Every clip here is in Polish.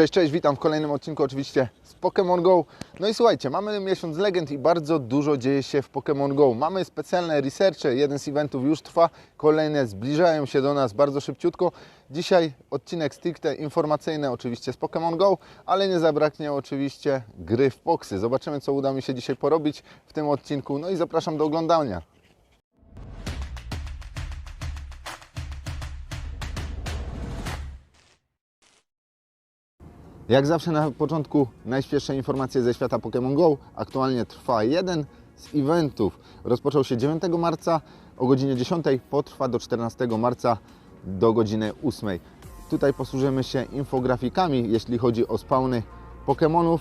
Cześć, cześć, witam w kolejnym odcinku oczywiście z Pokémon Go. No i słuchajcie, mamy miesiąc legend i bardzo dużo dzieje się w Pokémon Go. Mamy specjalne researche, jeden z eventów już trwa, kolejne zbliżają się do nas bardzo szybciutko. Dzisiaj odcinek stricte informacyjny oczywiście z Pokémon Go, ale nie zabraknie oczywiście gry w Poxy. Zobaczymy co uda mi się dzisiaj porobić w tym odcinku, no i zapraszam do oglądania. Jak zawsze na początku najświeższe informacje ze świata Pokémon Go. Aktualnie trwa jeden z eventów. Rozpoczął się 9 marca o godzinie 10, potrwa do 14 marca do godziny 8. Tutaj posłużymy się infografikami, jeśli chodzi o spawny Pokémonów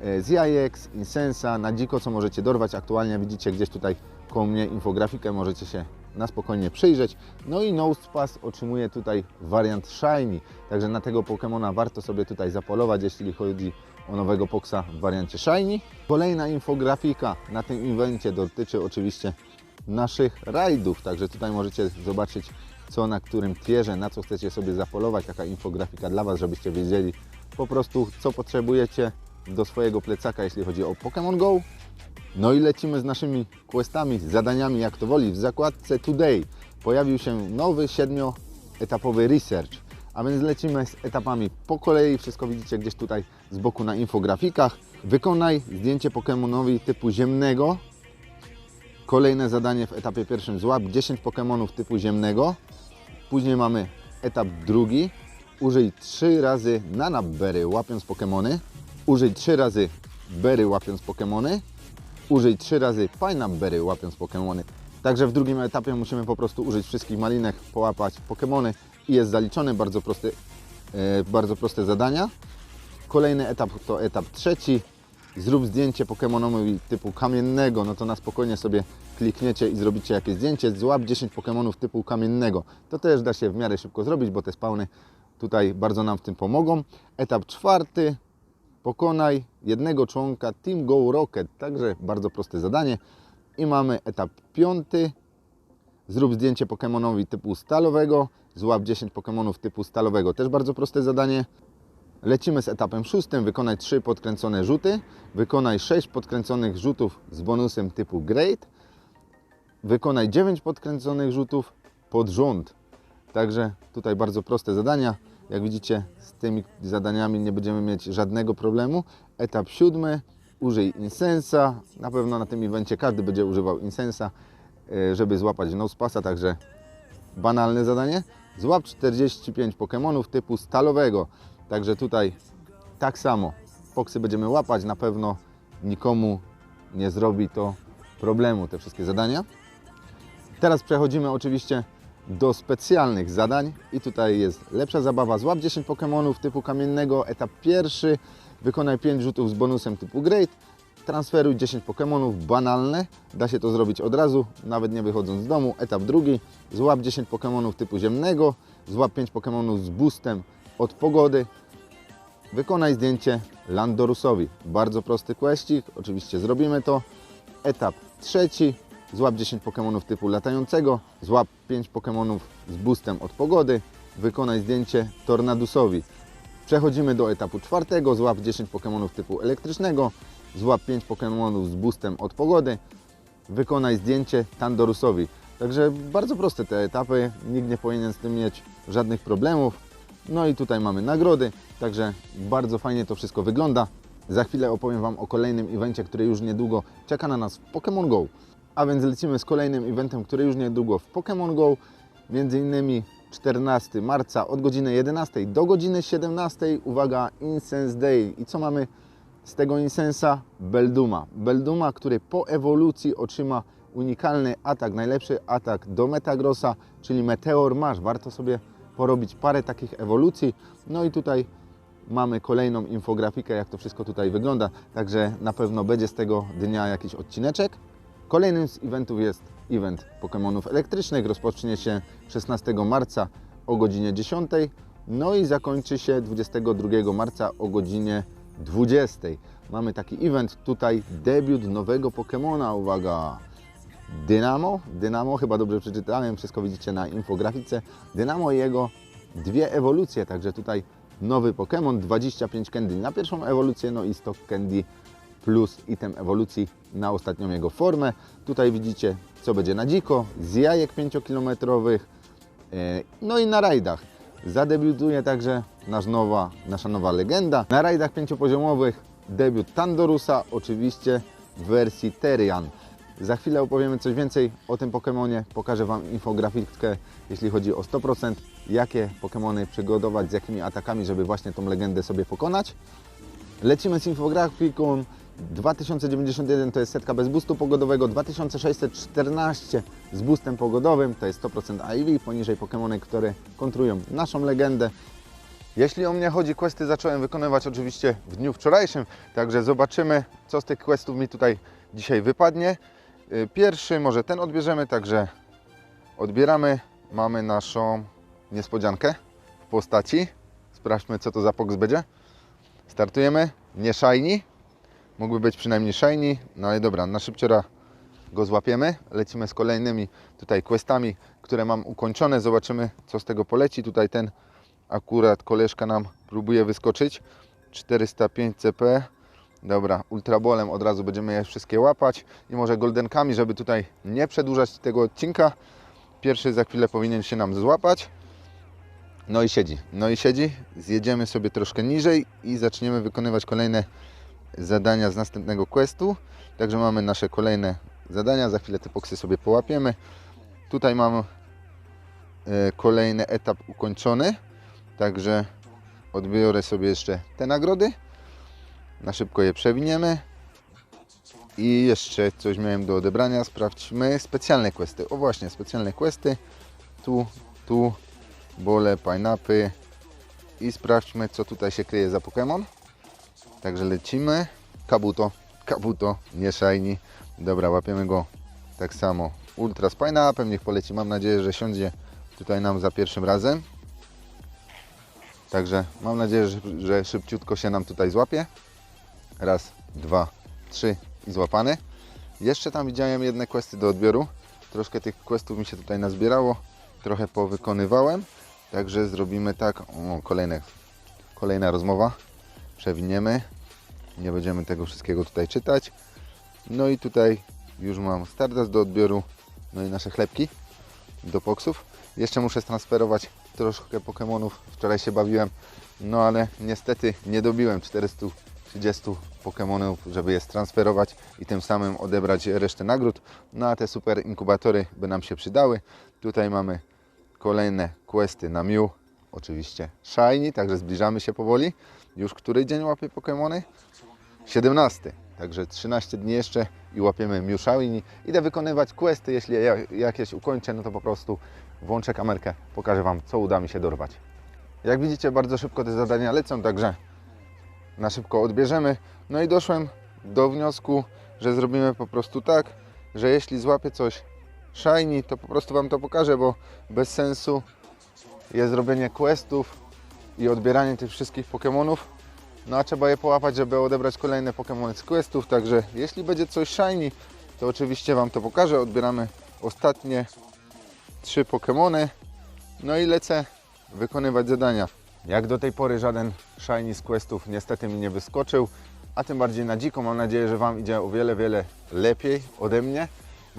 e, z Jajex, Insensa, na dziko, co możecie dorwać. Aktualnie widzicie gdzieś tutaj koło mnie infografikę, możecie się na spokojnie przyjrzeć. No i Nosepass otrzymuje tutaj wariant Shiny, także na tego Pokemona warto sobie tutaj zapolować, jeśli chodzi o nowego Poxa w wariancie Shiny. Kolejna infografika na tym evencie dotyczy oczywiście naszych rajdów, także tutaj możecie zobaczyć co na którym tierze, na co chcecie sobie zapolować, taka infografika dla Was, żebyście wiedzieli po prostu co potrzebujecie do swojego plecaka, jeśli chodzi o Pokémon Go. No i lecimy z naszymi questami, zadaniami, jak to woli. W zakładce Today pojawił się nowy siedmioetapowy research, a więc lecimy z etapami po kolei. Wszystko widzicie gdzieś tutaj z boku na infografikach. Wykonaj zdjęcie Pokemonowi typu ziemnego. Kolejne zadanie w etapie pierwszym złap 10 Pokemonów typu ziemnego. Później mamy etap drugi. Użyj 3 razy Nanaberry łapiąc Pokemony. Użyj 3 razy Berry łapiąc Pokemony użyj trzy razy Pineapberry łapiąc Pokémony. Także w drugim etapie musimy po prostu użyć wszystkich malinek, połapać Pokémony i jest zaliczony. Bardzo, prosty, e, bardzo proste zadania. Kolejny etap to etap trzeci. Zrób zdjęcie Pokémonowi typu kamiennego, no to na spokojnie sobie klikniecie i zrobicie jakieś zdjęcie. Złap 10 Pokémonów typu kamiennego. To też da się w miarę szybko zrobić, bo te spawny tutaj bardzo nam w tym pomogą. Etap czwarty. Pokonaj jednego członka Team Go Rocket. Także bardzo proste zadanie. I mamy etap piąty. Zrób zdjęcie Pokemonowi typu stalowego. Złap 10 Pokemonów typu stalowego. Też bardzo proste zadanie. Lecimy z etapem szóstym. Wykonaj 3 podkręcone rzuty. Wykonaj 6 podkręconych rzutów z bonusem typu Great. Wykonaj 9 podkręconych rzutów pod rząd. Także tutaj bardzo proste zadania. Jak widzicie, z tymi zadaniami nie będziemy mieć żadnego problemu. Etap siódmy. Użyj Insensa. Na pewno na tym evencie każdy będzie używał Insensa, e, żeby złapać Nosepassa, także banalne zadanie. Złap 45 Pokemonów typu stalowego. Także tutaj tak samo. Foksy będziemy łapać. Na pewno nikomu nie zrobi to problemu, te wszystkie zadania. Teraz przechodzimy oczywiście do specjalnych zadań i tutaj jest lepsza zabawa. Złap 10 Pokémonów typu kamiennego, etap pierwszy. Wykonaj 5 rzutów z bonusem typu Great. Transferuj 10 Pokémonów, banalne. Da się to zrobić od razu, nawet nie wychodząc z domu. Etap drugi. Złap 10 Pokémonów typu ziemnego. Złap 5 Pokémonów z boostem od pogody. Wykonaj zdjęcie Landorusowi. Bardzo prosty questik, oczywiście zrobimy to. Etap trzeci. Złap 10 Pokémonów typu latającego. Złap 5 Pokémonów z boostem od pogody. Wykonaj zdjęcie Tornadusowi. Przechodzimy do etapu czwartego. Złap 10 Pokémonów typu elektrycznego. Złap 5 Pokémonów z boostem od pogody. Wykonaj zdjęcie Tandorusowi. Także bardzo proste te etapy. Nikt nie powinien z tym mieć żadnych problemów. No i tutaj mamy nagrody. Także bardzo fajnie to wszystko wygląda. Za chwilę opowiem Wam o kolejnym evencie, który już niedługo czeka na nas w Pokémon Go. A więc lecimy z kolejnym eventem, który już niedługo w Pokémon Go. Między innymi 14 marca od godziny 11 do godziny 17. Uwaga, Incense Day. I co mamy z tego Insensa? Belduma. Belduma, który po ewolucji otrzyma unikalny atak, najlepszy atak do Metagrossa, czyli Meteor Masz. Warto sobie porobić parę takich ewolucji. No i tutaj mamy kolejną infografikę, jak to wszystko tutaj wygląda. Także na pewno będzie z tego dnia jakiś odcineczek. Kolejnym z eventów jest event Pokémonów elektrycznych. Rozpocznie się 16 marca o godzinie 10. No i zakończy się 22 marca o godzinie 20. Mamy taki event, tutaj debiut nowego Pokémona, uwaga, Dynamo, Dynamo, chyba dobrze przeczytałem, wszystko widzicie na infografice. Dynamo i jego dwie ewolucje, także tutaj nowy Pokémon, 25 candy na pierwszą ewolucję, no i 100 candy plus item ewolucji na ostatnią jego formę. Tutaj widzicie, co będzie na dziko, z jajek 5-kilometrowych, e, no i na rajdach. Zadebiutuje także nasz nowa, nasza nowa legenda. Na rajdach pięciopoziomowych debiut Tandorusa, oczywiście w wersji Terian. Za chwilę opowiemy coś więcej o tym Pokemonie. Pokażę Wam infografikę, jeśli chodzi o 100%, jakie Pokemony przygotować, z jakimi atakami, żeby właśnie tą legendę sobie pokonać. Lecimy z infografiką. 2091 to jest setka bez boostu pogodowego, 2614 z boostem pogodowym, to jest 100% IV, poniżej Pokemony, które kontrują naszą legendę. Jeśli o mnie chodzi, questy zacząłem wykonywać oczywiście w dniu wczorajszym, także zobaczymy, co z tych questów mi tutaj dzisiaj wypadnie. Y, Pierwszy może ten odbierzemy, także odbieramy. Mamy naszą niespodziankę w postaci. Sprawdźmy, co to za poks będzie. Startujemy. Nie shiny. Mógłby być przynajmniej shiny, no ale dobra, na szybciora go złapiemy. Lecimy z kolejnymi tutaj questami, które mam ukończone. Zobaczymy, co z tego poleci. Tutaj ten akurat koleżka nam próbuje wyskoczyć. 405 CP. Dobra, ultrabolem od razu będziemy je wszystkie łapać i może goldenkami, żeby tutaj nie przedłużać tego odcinka. Pierwszy za chwilę powinien się nam złapać. No i siedzi, no i siedzi. Zjedziemy sobie troszkę niżej i zaczniemy wykonywać kolejne zadania z następnego questu. Także mamy nasze kolejne zadania, za chwilę te poksy sobie połapiemy. Tutaj mam e, kolejny etap ukończony, także odbiorę sobie jeszcze te nagrody. Na szybko je przewiniemy. I jeszcze coś miałem do odebrania. Sprawdźmy specjalne questy. O właśnie, specjalne questy. Tu, tu, bole, pineapy. I sprawdźmy, co tutaj się kryje za Pokémon. Także lecimy. Kabuto, kabuto, nie shiny. Dobra, łapiemy go tak samo. Ultra z pineapem, niech poleci. Mam nadzieję, że siądzie tutaj nam za pierwszym razem. Także mam nadzieję, że, że szybciutko się nam tutaj złapie. Raz, dwa, trzy i złapany. Jeszcze tam widziałem jedne questy do odbioru. Troszkę tych questów mi się tutaj nazbierało. Trochę powykonywałem. Także zrobimy tak. O, kolejne, kolejna rozmowa. Przewiniemy. Nie będziemy tego wszystkiego tutaj czytać. No i tutaj już mam Stardust do odbioru. No i nasze chlebki do poksów. Jeszcze muszę transferować troszkę Pokémonów. Wczoraj się bawiłem, no ale niestety nie dobiłem 430 Pokémonów, żeby je transferować i tym samym odebrać resztę nagród. No a te super inkubatory by nam się przydały. Tutaj mamy kolejne questy na Mew. Oczywiście Shiny, także zbliżamy się powoli. Już który dzień łapię Pokémony? 17. Także 13 dni jeszcze i łapiemy Mew Shiny. Idę wykonywać questy, jeśli ja jakieś ukończę, no to po prostu włączę kamerkę, pokażę Wam, co uda mi się dorwać. Jak widzicie, bardzo szybko te zadania lecą, także na szybko odbierzemy. No i doszłem do wniosku, że zrobimy po prostu tak, że jeśli złapię coś shiny, to po prostu Wam to pokażę, bo bez sensu jest zrobienie questów i odbieranie tych wszystkich Pokémonów. No a trzeba je połapać, żeby odebrać kolejne Pokémony z questów, także jeśli będzie coś shiny, to oczywiście Wam to pokażę. Odbieramy ostatnie trzy Pokémony. No i lecę wykonywać zadania. Jak do tej pory żaden shiny z questów niestety mi nie wyskoczył, a tym bardziej na dziko. Mam nadzieję, że Wam idzie o wiele, wiele lepiej ode mnie.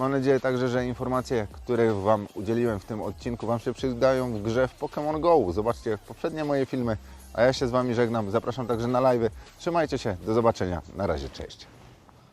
Mam nadzieję także, że informacje, które Wam udzieliłem w tym odcinku Wam się przydają w grze w Pokémon Go. Zobaczcie poprzednie moje filmy, a ja się z Wami żegnam. Zapraszam także na live. Trzymajcie się, do zobaczenia. Na razie, cześć.